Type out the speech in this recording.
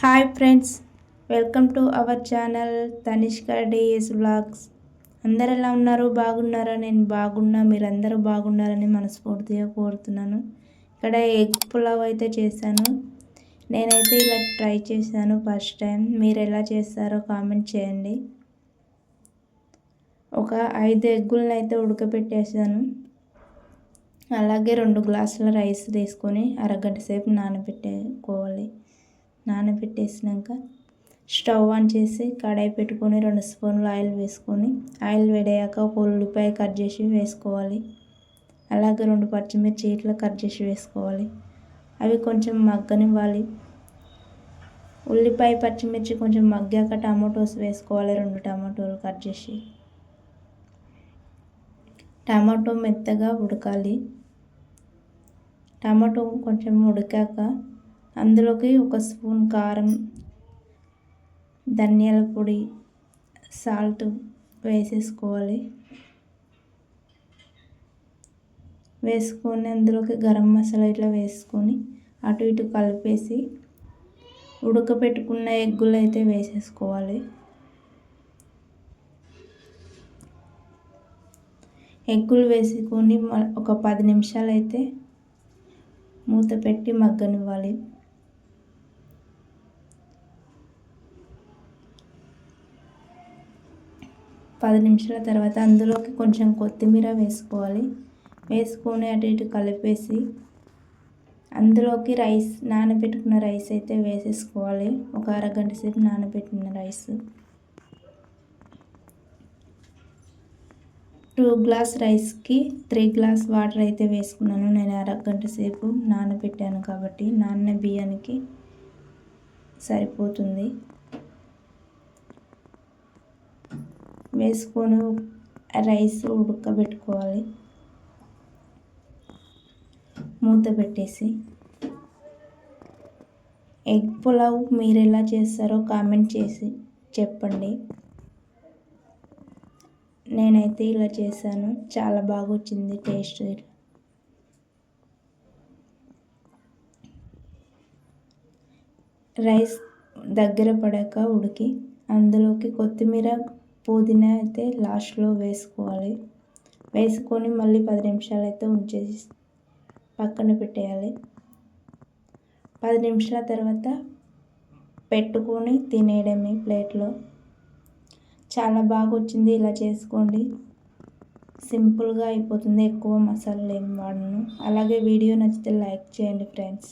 Hi friends welcome to our channel Tanishka DS blogs అందరు ఎలా ఉన్నారు? బాగున్నారా? నేను బాగున్నా మీరందరూ బాగున్నారని మనస్ఫూర్తిగా కోరుతున్నాను. ఇక్కడ ఎగ్ పులావ్ అయితే చేశాను. నేనైతే ఇలా ట్రై చేశాను ఫస్ట్ టైం. మీరు ఎలా చేస్తారో కామెంట్ చేయండి. ఒక ఐదు ఎగ్గులను అయితే ఉడకబెట్టేసాను అలాగే రెండు గ్లాసుల రైస్ తీసుకొని అరగంట సేపు నానబెట్టుకోవాలి. నానబెట్టేసినాక స్టవ్ ఆన్ చేసి కడాయి పెట్టుకొని రెండు స్పూన్లు ఆయిల్ వేసుకొని ఆయిల్ వేడయ్యాక ఒక ఉల్లిపాయ కట్ చేసి వేసుకోవాలి. అలాగే రెండు పచ్చిమిర్చి ఇట్లా కట్ చేసి వేసుకోవాలి. అవి కొంచెం మగ్గనివ్వాలి. ఉల్లిపాయ పచ్చిమిర్చి కొంచెం మగ్గాక టమాటోస్ వేసుకోవాలి రెండు టమాటోలు కట్ చేసి. టమాటో మెత్తగా ఉడకాలి. టమాటో కొంచెం ఉడికాక అందులోకి ఒక స్పూన్ కారం ధనియాల పొడి సాల్ట్ వేసేసుకోవాలి. వేసుకొని అందులోకి గరం మసాలా ఇట్లా వేసుకొని అటు ఇటు కలిపేసి ఉడకపెట్టుకున్న ఎగ్గులు అయితే వేసేసుకోవాలి. ఎగ్గులు వేసుకొని ఒక పది నిమిషాలు అయితే మూత పెట్టి మగ్గనివ్వాలి. పది నిమిషాల తర్వాత అందులోకి కొంచెం కొత్తిమీర వేసుకోవాలి. వేసుకొని అటు ఇటు కలిపేసి అందులోకి రైస్ నానబెట్టుకున్న రైస్ అయితే వేసేసుకోవాలి. ఒక అరగంట సేపు నానబెట్టిన రైస్. టూ గ్లాస్ రైస్కి త్రీ గ్లాస్ వాటర్ అయితే వేసుకున్నాను. నేను అరగంట సేపు నానబెట్టాను కాబట్టి నాన్న బియ్యానికి సరిపోతుంది. వేసుకొని రైస్ ఉడకబెట్టుకోవాలి. మూత పెట్టేసి. ఎగ్ పులావ్ మీరు ఎలా చేస్తారో కామెంట్ చేసి చెప్పండి. నేనైతే ఇలా చేశాను. చాలా బాగా వచ్చింది టేస్ట్ రైస్ దగ్గర పడాక ఉడికి అందులోకి కొత్తిమీర పుదీనా అయితే లాస్ట్లో వేసుకోవాలి. వేసుకొని మళ్ళీ పది నిమిషాలు అయితే ఉంచేసి పక్కన పెట్టేయాలి. పది నిమిషాల తర్వాత పెట్టుకొని తినేయడమే ప్లేట్లో. చాలా బాగా వచ్చింది ఇలా చేసుకోండి. సింపుల్గా అయిపోతుంది ఎక్కువ మసాలాలు ఏం వాడను. అలాగే వీడియో నచ్చితే లైక్ చేయండి ఫ్రెండ్స్.